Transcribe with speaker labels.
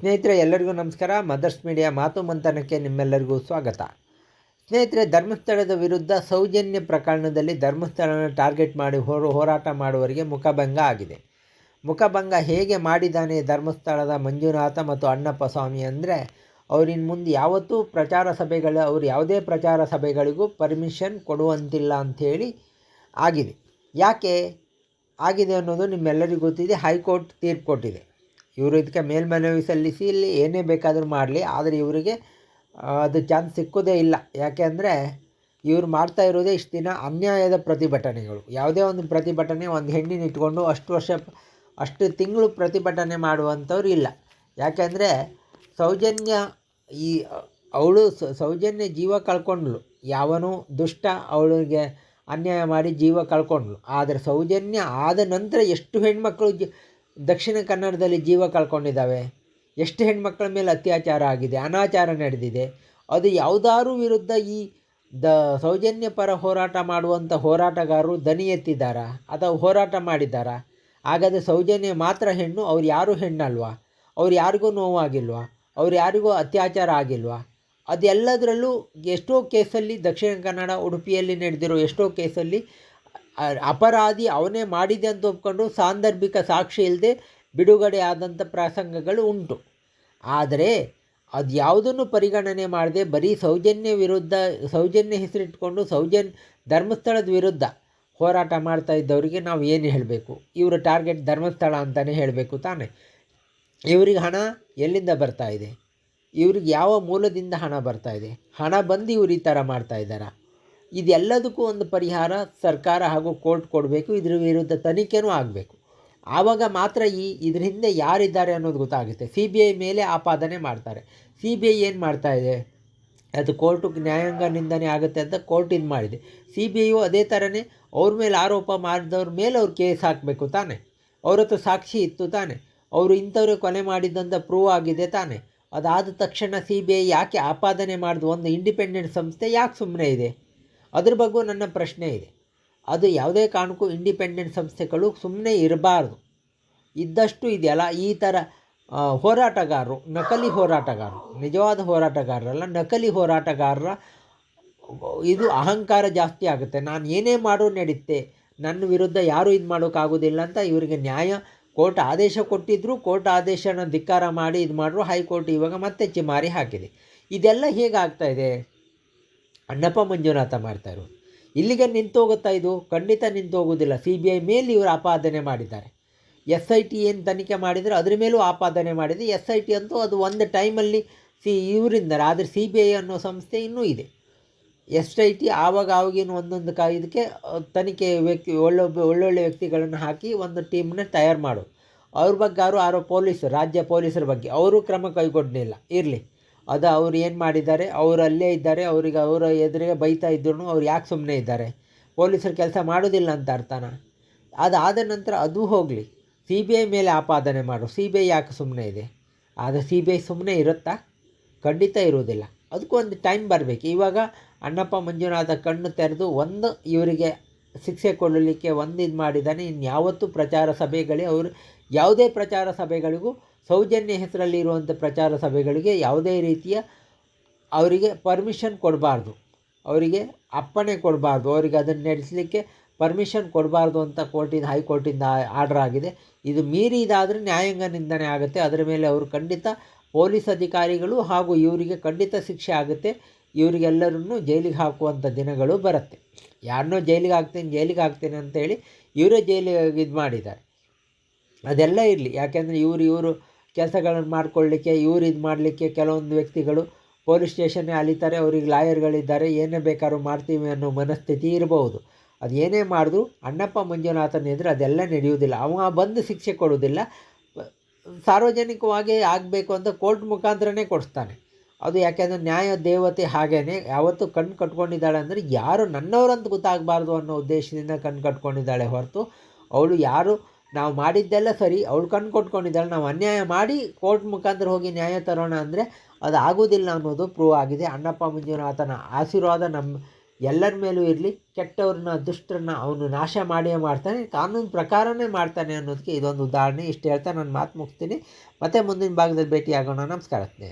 Speaker 1: ಸ್ನೇಹಿತರೆ, ಎಲ್ಲರಿಗೂ ನಮಸ್ಕಾರ. ಮದರ್ಸ್ ಮೀಡಿಯಾ ಮಾತು ಮಂಥನಕ್ಕೆ ನಿಮ್ಮೆಲ್ಲರಿಗೂ ಸ್ವಾಗತ. ಸ್ನೇಹಿತರೆ, ಧರ್ಮಸ್ಥಳದ ವಿರುದ್ಧ ಸೌಜನ್ಯ ಪ್ರಕರಣದಲ್ಲಿ ಧರ್ಮಸ್ಥಳನ ಟಾರ್ಗೆಟ್ ಮಾಡಿ ಹೋರ, ಹೋರಾಟ ಮಾಡುವವರಿಗೆ ಮುಖಭಂಗ ಆಗಿದೆ. ಮುಖಭಂಗ ಹೇಗೆ ಮಾಡಿದ್ದಾನೆ ಧರ್ಮಸ್ಥಳದ ಮಂಜುನಾಥ ಮತ್ತು ಅಣ್ಣಪ್ಪ ಸ್ವಾಮಿ ಅಂದರೆ, ಅವರಿನ ಮುಂದೆ ಯಾವತ್ತೂ ಪ್ರಚಾರ ಸಭೆಗಳು, ಅವ್ರು ಯಾವುದೇ ಪ್ರಚಾರ ಸಭೆಗಳಿಗೂ ಪರ್ಮಿಷನ್ ಕೊಡುವಂತಿಲ್ಲ ಅಂಥೇಳಿ ಆಗಿದೆ. ಯಾಕೆ? ಆಗಿದೆ ಅನ್ನೋದು ನಿಮ್ಮೆಲ್ಲರಿಗೂ ಗೊತ್ತಿದೆ. ಹೈಕೋರ್ಟ್ ತೀರ್ಪು ಕೊಟ್ಟಿದೆ. ಇವರು ಇದಕ್ಕೆ ಮೇಲ್ಮನವಿ ಸಲ್ಲಿಸಿ ಇಲ್ಲಿ ಏನೇ ಬೇಕಾದರೂ ಮಾಡಲಿ. ಆದರೆ ಇವರಿಗೆ ಅದು ಚಾನ್ಸ್ ಸಿಕ್ಕೋದೇ ಇಲ್ಲ. ಯಾಕೆ ಅಂದರೆ ಇವ್ರು ಮಾಡ್ತಾ ಇರೋದೇ ಇಷ್ಟು ದಿನ ಅನ್ಯಾಯದ ಪ್ರತಿಭಟನೆಗಳು. ಯಾವುದೇ ಒಂದು ಪ್ರತಿಭಟನೆ ಒಂದು ಹೆಣ್ಣಿನ ಇಟ್ಕೊಂಡು ಅಷ್ಟು ವರ್ಷ, ಅಷ್ಟು ತಿಂಗಳು ಪ್ರತಿಭಟನೆ ಮಾಡುವಂಥವ್ರು ಇಲ್ಲ. ಯಾಕೆಂದರೆ ಸೌಜನ್ಯ ಈ, ಅವಳು ಸೌಜನ್ಯ ಜೀವ ಕಳ್ಕೊಂಡ್ಳು. ಯಾವನೂ ದುಷ್ಟ ಅವಳಿಗೆ ಅನ್ಯಾಯ ಮಾಡಿ ಜೀವ ಕಳ್ಕೊಂಡ್ಳು. ಆದರೆ ಸೌಜನ್ಯ ಆದ ನಂತರ ಎಷ್ಟು ಹೆಣ್ಮಕ್ಳು ಜಿ ದಕ್ಷಿಣ ಕನ್ನಡದಲ್ಲಿ ಜೀವ ಕಳ್ಕೊಂಡಿದ್ದಾವೆ. ಎಷ್ಟು ಹೆಣ್ಮಕ್ಳ ಮೇಲೆ ಅತ್ಯಾಚಾರ ಆಗಿದೆ, ಅನಾಚಾರ ನಡೆದಿದೆ, ಅದು ಯಾವುದಾರು ವಿರುದ್ಧ ಈ ದ ಸೌಜನ್ಯ ಪರ ಹೋರಾಟ ಮಾಡುವಂಥ ಹೋರಾಟಗಾರರು ದನಿ ಎತ್ತಿದ್ದಾರಾ? ಅಥವಾ ಹೋರಾಟ ಮಾಡಿದ್ದಾರಾ? ಹಾಗಾದರೆ ಸೌಜನ್ಯ ಮಾತ್ರ ಹೆಣ್ಣು, ಅವ್ರು ಯಾರೂ ಹೆಣ್ಣಲ್ವಾ? ಅವ್ರು ಯಾರಿಗೂ ನೋವಾಗಿಲ್ವಾ? ಅವ್ರು ಯಾರಿಗೂ ಅತ್ಯಾಚಾರ ಆಗಿಲ್ವಾ? ಅದೆಲ್ಲದರಲ್ಲೂ ಎಷ್ಟೋ ಕೇಸಲ್ಲಿ ದಕ್ಷಿಣ ಕನ್ನಡ ಉಡುಪಿಯಲ್ಲಿ ನಡೆದಿರೋ ಎಷ್ಟೋ ಕೇಸಲ್ಲಿ ಅಪರಾಧಿ ಅವನೇ ಮಾಡಿದೆ ಅಂತ ಒಪ್ಕೊಂಡು ಸಾಂದರ್ಭಿಕ ಸಾಕ್ಷಿ ಇಲ್ಲದೆ ಬಿಡುಗಡೆ ಆದಂಥ ಪ್ರಸಂಗಗಳು ಉಂಟು. ಆದರೆ ಅದು ಯಾವುದನ್ನು ಪರಿಗಣನೆ ಮಾಡದೆ, ಬರೀ ಸೌಜನ್ಯ ವಿರುದ್ಧ, ಸೌಜನ್ಯ ಹೆಸರಿಟ್ಕೊಂಡು ಸೌಜನ್ಯ ಧರ್ಮಸ್ಥಳದ ವಿರುದ್ಧ ಹೋರಾಟ ಮಾಡ್ತಾ ಇದ್ದವರಿಗೆ ನಾವು ಏನು ಹೇಳಬೇಕು? ಇವರ ಟಾರ್ಗೆಟ್ ಧರ್ಮಸ್ಥಳ ಅಂತಲೇ ಹೇಳಬೇಕು ತಾನೇ. ಇವರಿಗೆ ಹಣ ಎಲ್ಲಿಂದ ಬರ್ತಾ ಇದೆ? ಇವ್ರಿಗೆ ಯಾವ ಮೂಲದಿಂದ ಹಣ ಬರ್ತಾ ಇದೆ? ಹಣ ಬಂದು ಇವ್ರು ಈ ಥರ ಮಾಡ್ತಾ ಇದ್ದಾರಾ? ಇದೆಲ್ಲದಕ್ಕೂ ಒಂದು ಪರಿಹಾರ ಸರ್ಕಾರ ಹಾಗೂ ಕೋರ್ಟ್ ಕೊಡಬೇಕು, ಇದ್ರ ವಿರುದ್ಧ ತನಿಖೆನೂ ಆಗಬೇಕು. ಆವಾಗ ಮಾತ್ರ ಈ ಇದ್ರ ಹಿಂದೆ ಯಾರಿದ್ದಾರೆ ಅನ್ನೋದು ಗೊತ್ತಾಗುತ್ತೆ. ಸಿ ಬಿ ಐ ಮೇಲೆ ಆಪಾದನೆ ಮಾಡ್ತಾರೆ. ಸಿ ಬಿ ಐ ಏನು ಮಾಡ್ತಾ ಇದೆ? ಅದು ಕೋರ್ಟು ನ್ಯಾಯಾಂಗ ನಿಂದನೆ ಆಗುತ್ತೆ ಅಂತ ಕೋರ್ಟ್ ಇದು ಮಾಡಿದೆ. ಸಿ ಬಿ ಐಯು ಅದೇ ಥರನೇ ಅವ್ರ ಮೇಲೆ ಆರೋಪ ಮಾಡಿದವ್ರ ಮೇಲೆ ಅವ್ರು ಕೇಸ್ ಹಾಕಬೇಕು ತಾನೆ. ಅವ್ರ ಸಾಕ್ಷಿ ಇತ್ತು ತಾನೆ. ಅವರು ಇಂಥವರೇ ಕೊಲೆ ಮಾಡಿದ್ದಂತ ಪ್ರೂವ್ ಆಗಿದೆ ತಾನೆ. ಅದಾದ ತಕ್ಷಣ ಸಿ ಬಿ ಐ ಯಾಕೆ ಆಪಾದನೆ ಮಾಡಿದ್ವು ಒಂದು ಇಂಡಿಪೆಂಡೆಂಟ್ ಸಂಸ್ಥೆ ಯಾಕೆ ಸುಮ್ಮನೆ ಇದೆ? ಅದ್ರ ಬಗ್ಗೆ ನನ್ನ ಪ್ರಶ್ನೆ ಇದೆ. ಅದು ಯಾವುದೇ ಕಾರಣಕ್ಕೂ ಇಂಡಿಪೆಂಡೆಂಟ್ ಸಂಸ್ಥೆಗಳು ಸುಮ್ಮನೆ ಇರಬಾರ್ದು. ಇದ್ದಷ್ಟು ಇದೆಯಲ್ಲ, ಈ ಥರ ಹೋರಾಟಗಾರರು, ನಕಲಿ ಹೋರಾಟಗಾರರು, ನಿಜವಾದ ಹೋರಾಟಗಾರರಲ್ಲ, ನಕಲಿ ಹೋರಾಟಗಾರರ, ಇದು ಅಹಂಕಾರ ಜಾಸ್ತಿ ಆಗುತ್ತೆ. ನಾನು ಏನೇ ಮಾಡೋ ನಡೀತೆ, ನನ್ನ ವಿರುದ್ಧ ಯಾರೂ ಇದು ಮಾಡೋಕ್ಕಾಗೋದಿಲ್ಲ ಅಂತ ಇವರಿಗೆ ನ್ಯಾಯ, ಕೋರ್ಟ್ ಆದೇಶ ಕೊಟ್ಟಿದ್ದರೂ ಕೋರ್ಟ್ ಆದೇಶನ ಧಿಕ್ಕಾರ ಮಾಡಿ ಇದು ಮಾಡಿದ್ರು ಹೈಕೋರ್ಟ್ ಇವಾಗ ಮತ್ತೆ ಚಿಮಾರಿ ಹಾಕಿದೆ. ಇದೆಲ್ಲ ಹೇಗಾಗ್ತಾ ಇದೆ? ಅಣ್ಣಪ್ಪ ಮಂಜುನಾಥ ಮಾಡ್ತಾ ಇರೋದು ಇಲ್ಲಿಗೆ ನಿಂತೋಗುತ್ತಾ ಇದು? ಖಂಡಿತ ನಿಂತೋಗೋದಿಲ್ಲ ಸಿ ಬಿ ಐ ಮೇಲೆ ಇವರು ಆಪಾದನೆ ಮಾಡಿದ್ದಾರೆ. ಎಸ್ ಐ ಟಿ ಏನು ತನಿಖೆ ಮಾಡಿದರೆ, ಅದ್ರ ಮೇಲೂ ಆಪಾದನೆ ಮಾಡಿದೆ. ಎಸ್ ಐ ಟಿ ಅಂತೂ ಅದು ಒಂದು ಟೈಮಲ್ಲಿ ಸಿ ಇವರಿಂದ, ಆದರೆ ಸಿ ಬಿ ಐ ಅನ್ನೋ ಸಂಸ್ಥೆ ಇನ್ನೂ ಇದೆ. ಎಸ್ ಐ ಟಿ ಆವಾಗ ಆವಾಗಿನ ಒಂದೊಂದು ಕಾ, ಇದಕ್ಕೆ ತನಿಖೆ ವ್ಯಕ್ತಿ ಒಳ್ಳೊಬ್ಬ ಒಳ್ಳೊಳ್ಳೆ ವ್ಯಕ್ತಿಗಳನ್ನು ಹಾಕಿ ಒಂದು ಟೀಮ್ನ ತಯಾರು ಮಾಡು ಅವ್ರ ಬಗ್ಗೆ ಯಾರು ಆರೋ ಪೊಲೀಸರು, ರಾಜ್ಯ ಪೊಲೀಸರ ಬಗ್ಗೆ, ಅವರು ಕ್ರಮ ಕೈಗೊಂಡಿಲ್ಲ. ಇರಲಿ. ಅದು ಅವ್ರು ಏನು ಮಾಡಿದ್ದಾರೆ? ಅವರು ಅಲ್ಲೇ ಇದ್ದಾರೆ, ಅವ್ರಿಗೆ ಅವರ ಎದುರಿಗೆ ಬೈತಾ ಇದ್ರು ಅವ್ರು ಯಾಕೆ ಸುಮ್ಮನೆ ಇದ್ದಾರೆ? ಪೊಲೀಸರು ಕೆಲಸ ಮಾಡೋದಿಲ್ಲ ಅಂತ ಅರ್ಥನ? ಅದಾದ ನಂತರ ಅದು ಹೋಗಲಿ. ಸಿ ಬಿ ಐ ಮೇಲೆ ಆಪಾದನೆ ಮಾಡು. ಸಿ ಬಿ ಐ ಯಾಕೆ ಸುಮ್ಮನೆ ಇದೆ? ಆದರೆ ಸಿ ಬಿ ಐ ಸುಮ್ಮನೆ ಇರುತ್ತಾ? ಖಂಡಿತ ಇರುವುದಿಲ್ಲ. ಅದಕ್ಕೂ ಒಂದು ಟೈಮ್ ಬರಬೇಕು. ಇವಾಗ ಅಣ್ಣಪ್ಪ ಮಂಜುನಾಥ ಕಣ್ಣು ತೆರೆದು ಒಂದು ಇವರಿಗೆ ಶಿಕ್ಷೆ ಕೊಡಲಿಕ್ಕೆ ಒಂದು ಇದು ಮಾಡಿದ್ದಾನೆ. ಇನ್ಯಾವತ್ತೂ ಪ್ರಚಾರ ಸಭೆಗಳೇ ಅವರು, ಯಾವುದೇ ಪ್ರಚಾರ ಸಭೆಗಳಿಗೂ ಸೌಜನ್ಯ ಹೆಸರಲ್ಲಿ ಇರುವಂಥ ಪ್ರಚಾರ ಸಭೆಗಳಿಗೆ ಯಾವುದೇ ರೀತಿಯ ಅವರಿಗೆ ಪರ್ಮಿಷನ್ ಕೊಡಬಾರ್ದು. ಅವರಿಗೆ ಅಪ್ಪಣೆ ಕೊಡಬಾರ್ದು. ಅವರಿಗೆ ಅದನ್ನು ನಡೆಸಲಿಕ್ಕೆ ಪರ್ಮಿಷನ್ ಕೊಡಬಾರ್ದು ಅಂತ ಕೋರ್ಟಿಂದ, ಹೈಕೋರ್ಟಿಂದ ಆರ್ಡರ್ ಆಗಿದೆ. ಇದು ಮೀರಿ ಇದಾದರೆ ನ್ಯಾಯಾಂಗ ನಿಂದನೆ ಆಗುತ್ತೆ. ಅದರ ಮೇಲೆ ಅವರು ಖಂಡಿತ ಪೊಲೀಸ್ ಅಧಿಕಾರಿಗಳು ಹಾಗೂ ಇವರಿಗೆ ಖಂಡಿತ ಶಿಕ್ಷೆ ಆಗುತ್ತೆ. ಇವರಿಗೆಲ್ಲರನ್ನು ಜೈಲಿಗೆ ಹಾಕುವಂಥ ದಿನಗಳು ಬರುತ್ತೆ. ಯಾರನ್ನೋ ಜೈಲಿಗೆ ಹಾಕ್ತೇನೆ ಜೈಲಿಗೆ ಹಾಕ್ತೇನೆ ಅಂತೇಳಿ ಇವರೇ ಜೈಲಿಗೆ ಇದು ಮಾಡಿದ್ದಾರೆ. ಅದೆಲ್ಲ ಇರಲಿ. ಯಾಕೆಂದರೆ ಇವರು ಇವರು ಕೆಲಸಗಳನ್ನು ಮಾಡಿಕೊಳ್ಳಿಕ್ಕೆ, ಇವ್ರು ಇದು ಮಾಡಲಿಕ್ಕೆ ಕೆಲವೊಂದು ವ್ಯಕ್ತಿಗಳು ಪೊಲೀಸ್ ಸ್ಟೇಷನ್ನೇ ಅಲಿತಾರೆ, ಅವ್ರಿಗೆ ಲಾಯರ್ಗಳಿದ್ದಾರೆ, ಏನೇ ಬೇಕಾದ್ರೂ ಮಾಡ್ತೀವಿ ಅನ್ನೋ ಮನಸ್ಥಿತಿ ಇರಬಹುದು ಅದು ಏನೇ ಮಾಡಿದ್ರು ಅಣ್ಣಪ್ಪ ಮಂಜುನಾಥನ ಎದುರು ಅದೆಲ್ಲ ನಡೆಯುವುದಿಲ್ಲ. ಅವ ಬಂದು ಶಿಕ್ಷೆ ಕೊಡೋದಿಲ್ಲ ಸಾರ್ವಜನಿಕವಾಗಿ ಆಗಬೇಕು ಅಂತ ಕೋರ್ಟ್ ಮುಖಾಂತರನೇ ಕೊಡಿಸ್ತಾನೆ. ಅದು ಯಾಕೆಂದರೆ ನ್ಯಾಯ ದೇವತೆ ಹಾಗೇ ಯಾವತ್ತು ಕಣ್ಣು ಕಟ್ಕೊಂಡಿದ್ದಾಳೆ ಅಂದರೆ ಯಾರು ನನ್ನವರಂತ ಗೊತ್ತಾಗಬಾರ್ದು ಅನ್ನೋ ಉದ್ದೇಶದಿಂದ ಕಣ್ಣು ಕಟ್ಕೊಂಡಿದ್ದಾಳೆ ಹೊರತು, ಅವಳು ಯಾರು ನಾವು ಮಾಡಿದ್ದೆಲ್ಲ ಸರಿ, ಅವಳು ಕಣ್ಣು ಕೊಟ್ಕೊಂಡಿದ್ದಾಳೆ, ನಾವು ಅನ್ಯಾಯ ಮಾಡಿ ಕೋರ್ಟ್ ಮುಖಾಂತರ ಹೋಗಿ ನ್ಯಾಯ ತರೋಣ ಅಂದರೆ ಅದು ಆಗೋದಿಲ್ಲ ಅನ್ನೋದು ಪ್ರೂವ್ ಆಗಿದೆ. ಅಣ್ಣಪ್ಪ ಮಂಜುನಾಥನ ಆಶೀರ್ವಾದ ನಮ್ಮ ಎಲ್ಲರ ಮೇಲೂ ಇರಲಿ. ಕೆಟ್ಟವ್ರನ್ನ, ದುಷ್ಟರನ್ನ ಅವನು ನಾಶ ಮಾಡಿಯೇ ಮಾಡ್ತಾನೆ. ಕಾನೂನು ಪ್ರಕಾರನೇ ಮಾಡ್ತಾನೆ ಅನ್ನೋದಕ್ಕೆ ಇದೊಂದು ಉದಾಹರಣೆ. ಇಷ್ಟು ಹೇಳ್ತಾ ನಾನು ಮಾತು ಮುಗಿಸ್ತೀನಿ. ಮತ್ತೆ ಮುಂದಿನ ಭಾಗದಲ್ಲಿ ಭೇಟಿಯಾಗೋಣ. ನಮಸ್ಕಾರ